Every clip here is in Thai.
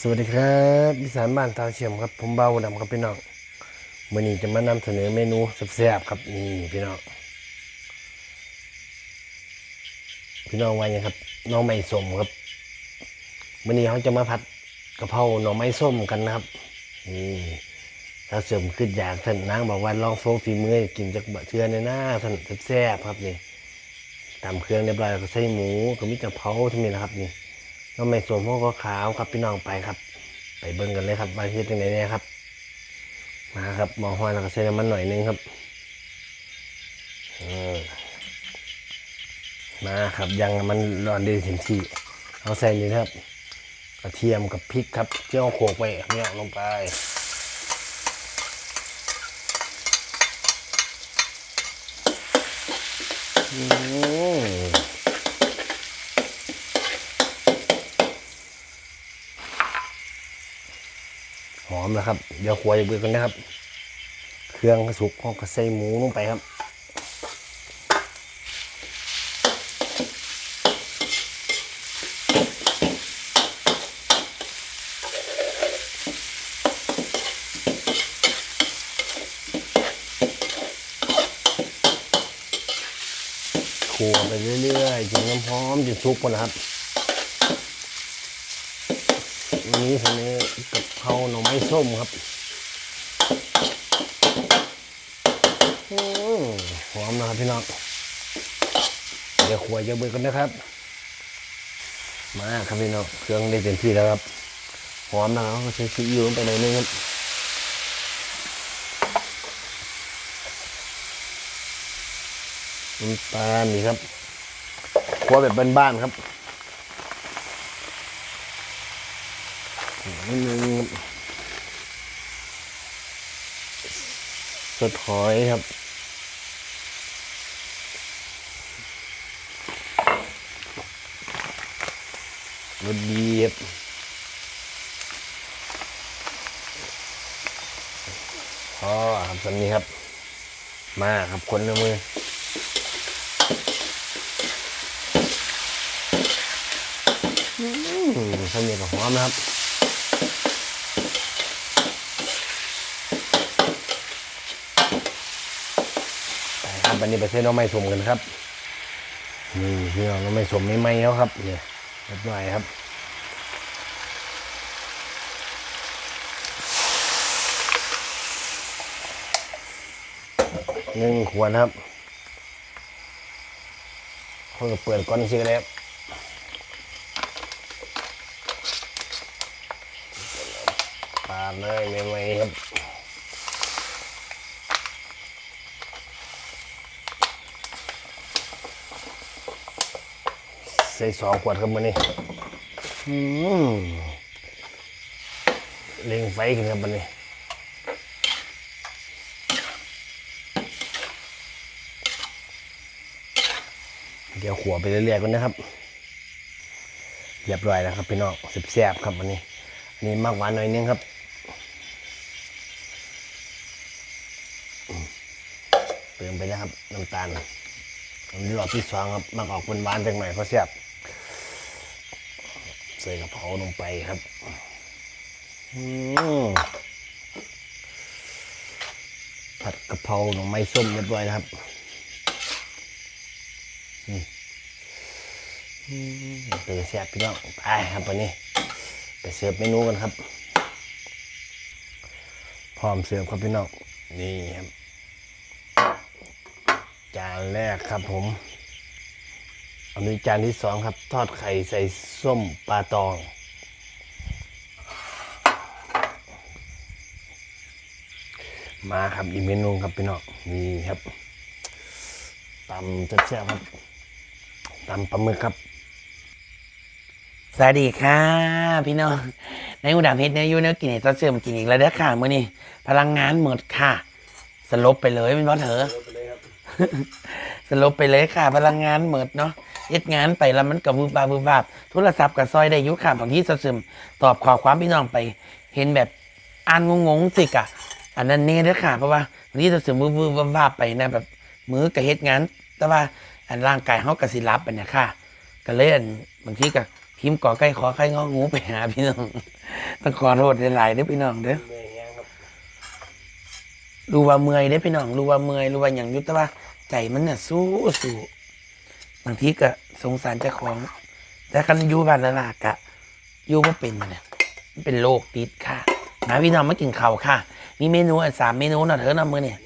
สวัสดีครับอีสานบ้านตาเฉียมครับ ผมเบาดำครับพี่น้องวันนี้จะมานำเสนอเมนูแซ่บๆครับนี่พี่น้องพี่น้องว่าไงครับน้องไม้ส้มครับวันนี้เขาจะมาผัดกะเพราหน่อไม้ส้มกันนะครับนี่ถ้าเสริมขึ้นอยากท่านนางบอกว่าลองโฟฝีมือกินจากบะเทือนในหน้าท่านแซ่บครับนี่ตามเครื่องเรียบร้อยก็ใส่หมูก็มีกะเพราทั้งนี้นะครับนี่ น้องไม่สวมพวกก็ขาวครับพี่น้องไปครับ ไปเบิ่งกันเลยครับว่าเฮ็ดยังไงเนี่ยครับ มาครับหมอหอยแล้วก็ใส่น้ำมันหน่อยนึงครับออมาครับยังมันร้อนดีถึงที่เอาใส่นี่นะครับกระเทียมกับพริกครับที่เอาโขกไปเนี่ยลงไปอืม หอม แล้วครับเดี๋ยวขัวอีกเบือกันนะครับ เครื่องสุกห้องก็ใส่หมูลงไปครับขัวไปเรื่อยๆจนน้ำหอมจนสุกหมดนะครับนี้ทีนี้กับเขาหน่อไม้ ส้มครับหอมนะครับพี่น้องเดี๋ยวขวดเยอะเบิกันนะครับ มาครับพี่น้องเครื่องได้เต็มที่แล้วครับหอมนะครับก็ใช้ซีอิ๊วลงไปหน่อยนึงครับน้ำตาลนี่ครับขัวแบบบ้านๆครับนิดนึง สดหอยครับ รสดีครับพอครับสันนี้ครับ มาครับคนละมืออืมสันนี้ก็หอมนะครับ ไปครับ วันนี้ไปซื้น้องไม้สมกันครับนี่พี่น้องน้องไม้สมไม่ไหมแล้วครับเนี่ยเรียบร้อยครับหนึ่งขวดครับเขาจะเปิดก้อนสิครับปาดเลยไม่ไหมครับ ใส่สองขวดครับมันนี่อืมเล็งไฟขึ้นครับมันนี่เดี๋ยวขัวไปเรื่อยๆกันนะครับ เรียบร้อยแล้วครับพี่น้องแซ่บๆครับวันนี้ อันนี้มากหวานหน่อยนึงครับอืมเติมไปนะครับน้ำตาล อันนี้รอบที่สองครับมักออกเป็นหวานจังหน่อยเพราะแซ่บใส่กระเพราลงไปครับอืมผัดกระเพราหน่อไม้ส้มเรียบร้อยนะครับอืมอืมเป็นแซ่บพี่น้องไปครับวันนี้ ไปเสิร์ฟเมนูกันครับ พร้อมเสิร์ฟครับพี่น้องนี่ครับ จานแรกครับผมอันนี้จานที่สองครับ ทอดไข่ใส่ส้มปลาตอง มาครับอีกเมนูครับพี่น้องนี่ครับตำแซ่บๆครับตำปลาหมึกครับ สวัสดีค่ะพี่น้องในอุดมเพชรเนี่ยอยูเนื้อกินเห็ดเสื่อมกินอีกแล้วเด้อค่ะมื้อนี้พลังงานหมดค่ะ สลบไปเลยเป็นว่าะเถอ สลบไปเลยค่ะ พลังงานหมดเนาะเย็ดงานไปแล้วมันกับวูบาบวูบาบโทรศัพท์กับซอยได้ยุค่ะบางที่ซอสเสื่อมตอบขอความพี่น้องไป เห็นแบบอ่านงงๆสิกะ อันนั้นเนี่ยเด้อค่ะ เพราะว่าบางทีซอสเสื่อมวูบวูบวาบวาบไปนะแบบมือกับเฮ็ดงาน แต่ว่าอันร่างกายเขากระสิรับอันเนี้ยค่ะ ก็เลยอันบางทีก็พิมพ์ก่อไก่ขอไข่งองูไปหาพี่น้องต้องขอโทษหลายๆเด้อพี่น้องเด้อ รู้ว่าเมื่อยเด้พี่น้องรู้ว่าเมื่อยรู้ว่าอย่างยุติว่า ใจมันเนี่ยสู้สู้บางทีก็สงสารเจ้าของ แต่คันอยู่บ้านละลากะอยู่ว่าเป็นเนี่ยมันเป็นโรคติดค่ะมาพี่น้องมากินข้าวค่ะ มีเมนูอันสามเมนูนะเถอนาะมือเนี่ย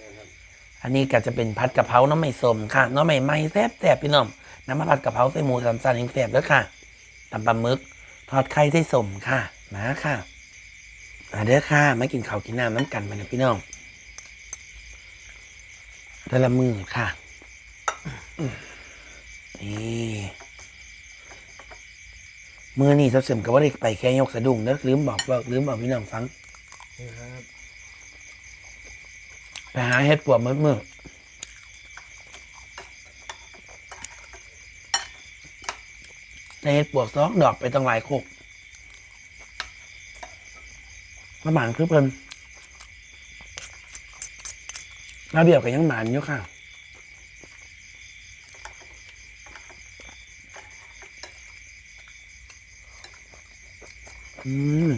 อันนี้ก็จะเป็นผัดกะเพราน้ำไม่สมค่ะน้ำไม่ไม้แซ่บแซ่บพี่น้องน้ำมาผัดกะเพราใส่หมูสามสันยังแซ่บๆเด้อค่ะตำปลาหมึก ทอดไข่ใส่สมค่ะมาค่ะมาเด้อค่ะมากินข้าวกินน้ำน้ำกันมาเนยพี่น้อง แต่ละมือค่ะ นี่มือนี่เสริมกับว่าได้ไปแค่ยกสะดุ้งเด้อลืมบอกว่าลืมบอกพี่น้องฟังนี่ครับไปหาเห็ดปวกมือมือในเห็ดปวกซอกดอกไปตั้งหลายโคกมาหมานคือเพิ่น ระเบียบกับยังหมานอยู่ค่ะอืม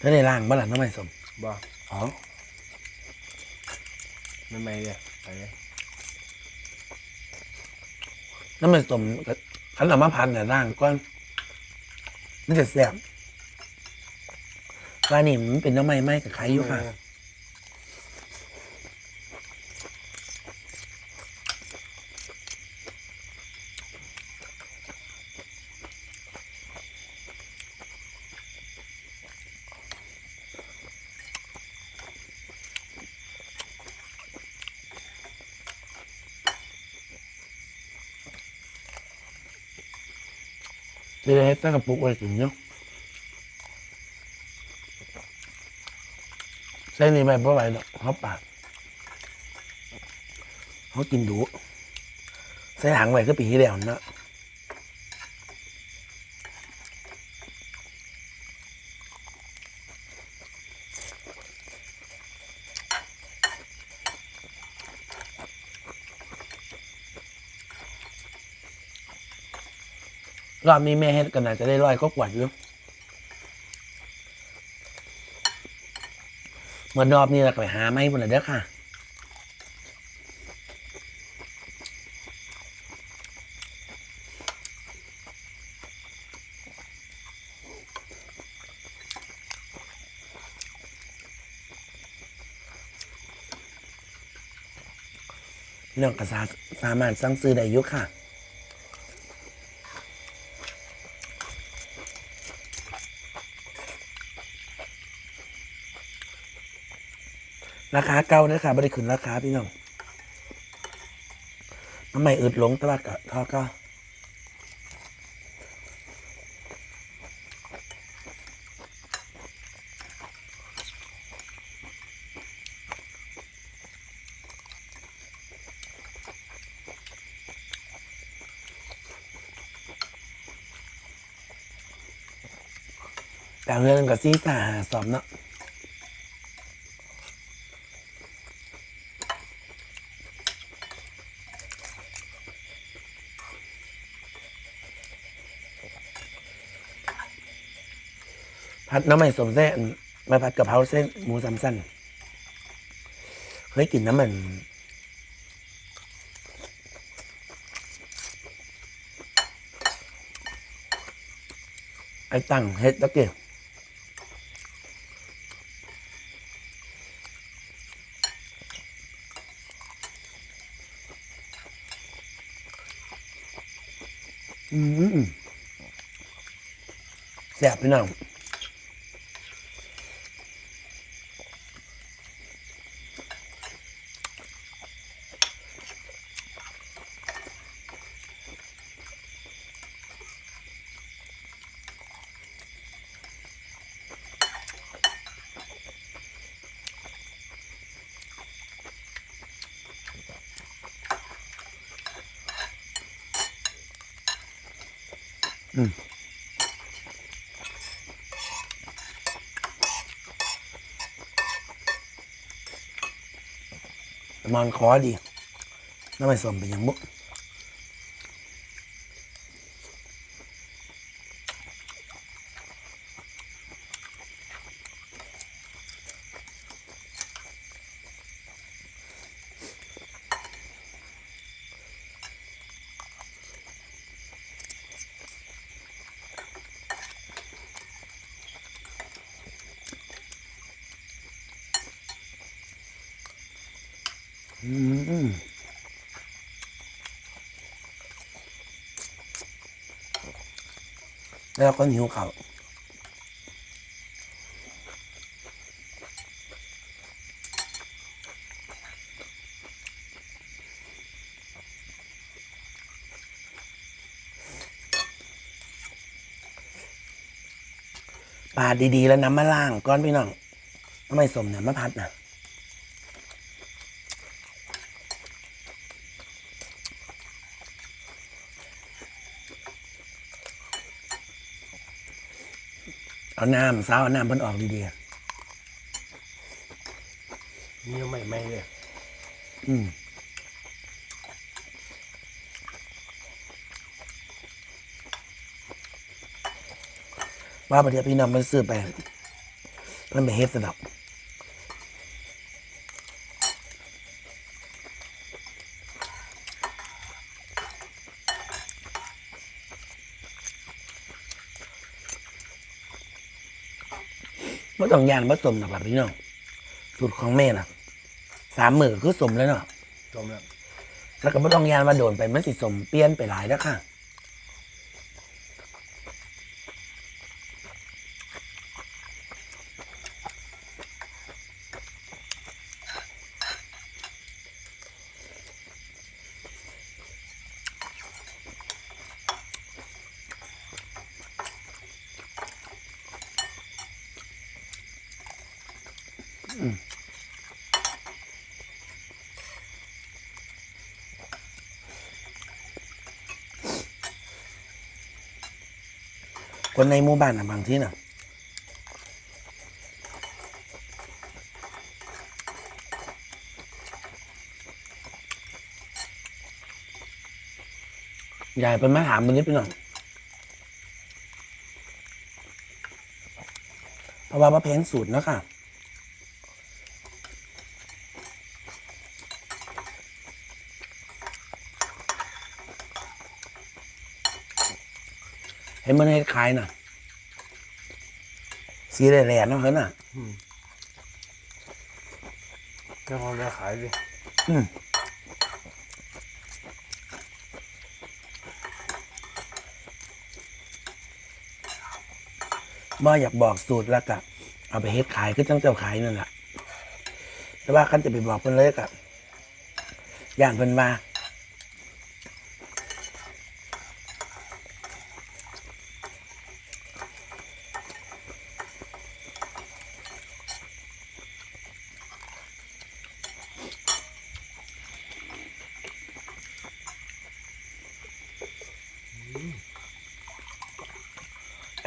ถ้าได้ล่างบ้านหลังน้ำไม่สมบ่อ๋อไม่ไม่เลยไปเลยน้ำมันสมก็ ขันเอามาพันแต่ร่างก้อนมันจะแสบร้านนี้มันเป็นน้ำไม้ไหม้กับไข่อยู่ค่ะ เดี๋ยวให้ตั้งกระปุกไว้กินเนาะเส้นนี้ไม่เพราะอะไรหรอกเขาปากเขากินดูใส่หางไว้ก็ปีที่แล้วเนาะ รอบนี้แม่เฮ็ดกันน่าจะได้ร้อยก็กวาดอยู่เมื่อรอบนี้เราไปหาไม้บนเลยเด้อค่ะพี่น้องก็สาสามารถสั่งซื้อได้อยุค่ะ ราคาเก่าเด้อค่ะไม่ได้ขึ้นราคาพี่น้องน้ำใหม่อึดหลงต่ว่าก็ทอก็แต่เรื่องกับซีซ่าสอบเนาะ ผัดน้ำมันสมเส้นมาผัดกะเพราเส้นหมูสามสั้นเคยกินน้ำมันไอ้ตั้งเฮ็ดตะเกียบอืมแซ่บพี่น้อง มันคอดีน้ำไม่สมเป็นอย่างบุก แล้วก็หิวเขาวปาดดีๆแล้วน้ำมาล่างก้อนพี่น้องทำไมสมเนี่ยมะพัดน่ะ เอาน้ำสาวเอาน้ำเพิ่นออกดีเนื้อใหม่ๆเลยๆอืมว่าประเดี๋ยวพี่น้องมันซื้อไปเพิ่นไปเฮ็ดสะดอก ไม่ต้องยานผสมหรอกล่ะพี่น้องสูตรของแม่น่ะสามมือคือสมแล้วเนาะจมแล้วแล้วก็ไม่ต้องยานว่าโดนไปมันสิสมเปลี่ยนไปหลายแล้วค่ะ คนในหมู่บ้านน่ะบางที่น่ะยายเป็นมาหามมันนิดไปหน่อยเพราะว่ามาเพงสูตรนะค่ะ ห็นมันให้ขายน่ะ สีแหล่ๆเนาะเฮ้ยน่ะแล้วพอมาขายเลยอืมบ่อยากบอกสูตรแล้วก็เอาไปเฮ็ดขายก็จังเจ้าขายนั่นแหละแต่ว่าคันจะไปบอกเพิ่นเลยก็ย่านเพิ่นว่า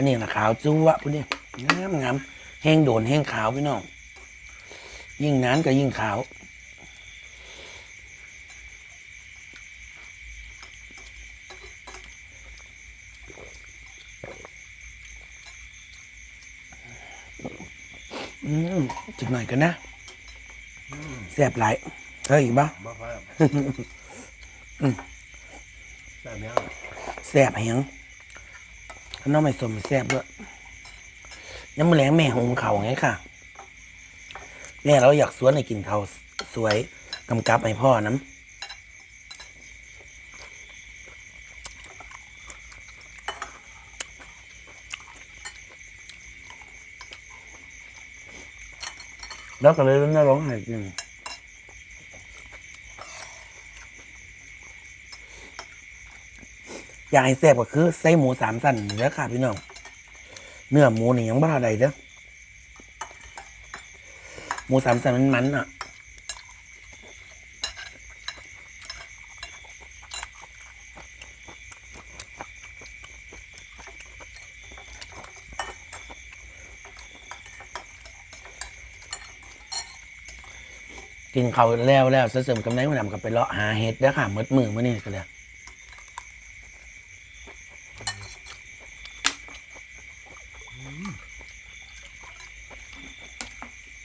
นนี้นะขาวจุ้วะพวกนี้งามงามแห้งโดนแห้งขาวพี่น้อง ยิ่งนานก็ยิ่งขาวอืมจิกหน่อยกันนะแซ่บหลายเธออีกบ้ามาพร้าวอืมแบบนี้แซ่บแหงข้าง นอกไม่สมแซ่บด้วยยังมือแรงแม่หงเขาไงค่ะ แม่เราอยากสวนให้กินเขาสวยกำกับให้พ่อน้ำแล้วก็เลยน่าร้องไห้กิน อยากให้แซ่บก็คือใส่หมูสามสันนี่แหล้วค่ะพี่น้องเนื้อหมูนี่ยังบ้าใดเด้อหมูสามสันมันมันอะกินเขาแล้วแล้วเสริมกำไรหัวดำกับไปเลาะหาเห็ดแล้ค่ะมืดมือมื่อนี้ก็เลย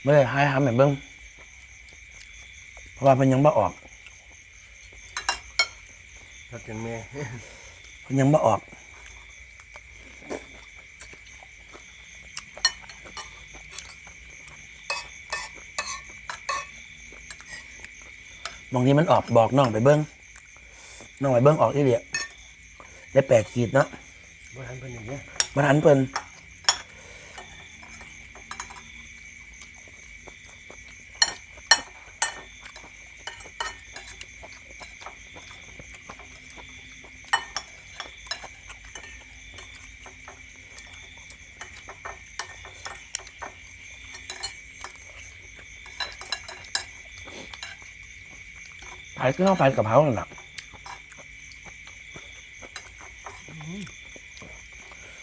ไม่ได้ให้ทำแบบเบิ้งเพราะว่าเพิ่นยังบ่ออกพัดกันแม่เพิ่นยังบ่ออกบางทีมันออกบอกน้องไปเบิ้งน้องไปเบิ้งออกที่เดียได้แปดขีดเนาะบ่ทันเพิ่นอย่างเงี้ยมาทันเพิ่น ก็ต้องผัดกะเพราหนัก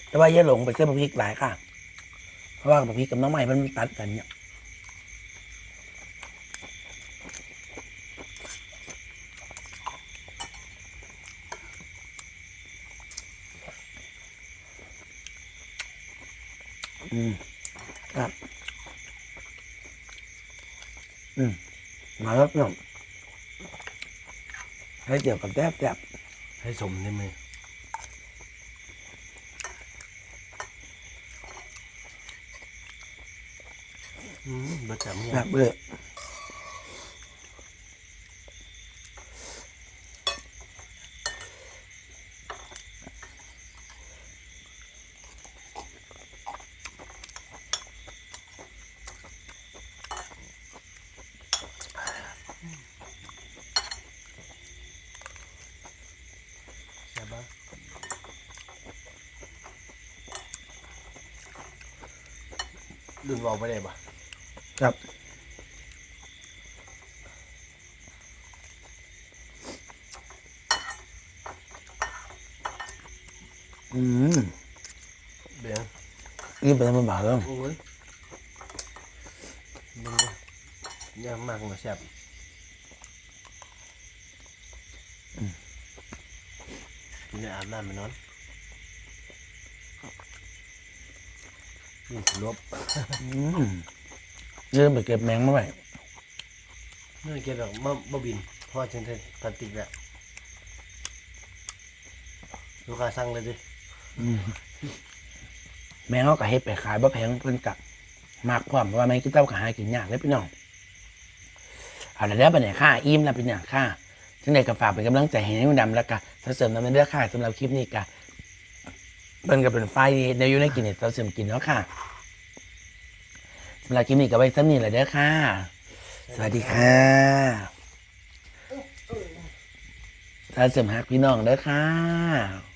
แต่ว่าอย่าหลงไปเส้นบะพริกหลายค่ะ เพราะว่าบะพริกกับน้องใหม่มันตัดกันเนี่ยอืมครับ อืม มาแล้วเนี่ย เกี่ยวกับแทบแทบให้สมได้ไหมอืมบ่จำเนี่ย แทบเลย ดึงออกไปได้ปะครับ อืมเบียงรีบไปทำมันบาทแล้วโอ้ยดึงยากมากนะแซ่บกินแล้วอาบน้ำไปนอน ลบอืมเริ่มไปเก็บแมงมาไว้ไม่ได้เก็บหรอกมาบ่บินเพราะว่าฉันเทพลาสติกแหล้วลูกค้าสั่งเลยดิอืมแมงเขาก็เฮ็ดไปขายบ่แพงเพิ่นกะมากความเพราะว่าแมงกินเต้าก็หากินยากเลยพี่น้องเอาละเด้อบัดนี้ค่ะอิ่มแล้วพี่น้องค่ะจังไดก็ฝากเป็นกำลังใจให้นหุ่ดำแล้วก็เสริมน้ำในเด้อค่ะสำหรับคลิปนี้ก็ เป็นก็เป็นไฟในยู่ในกินเนี่ยเสริมกินเนาะค่ะสำหรับคลิปนี้ก็ไว้ซ้ำนี้แหละเด้อค่ะ สวัสดีค่ะเสริมฮักพี่น้องเด้อค่ะ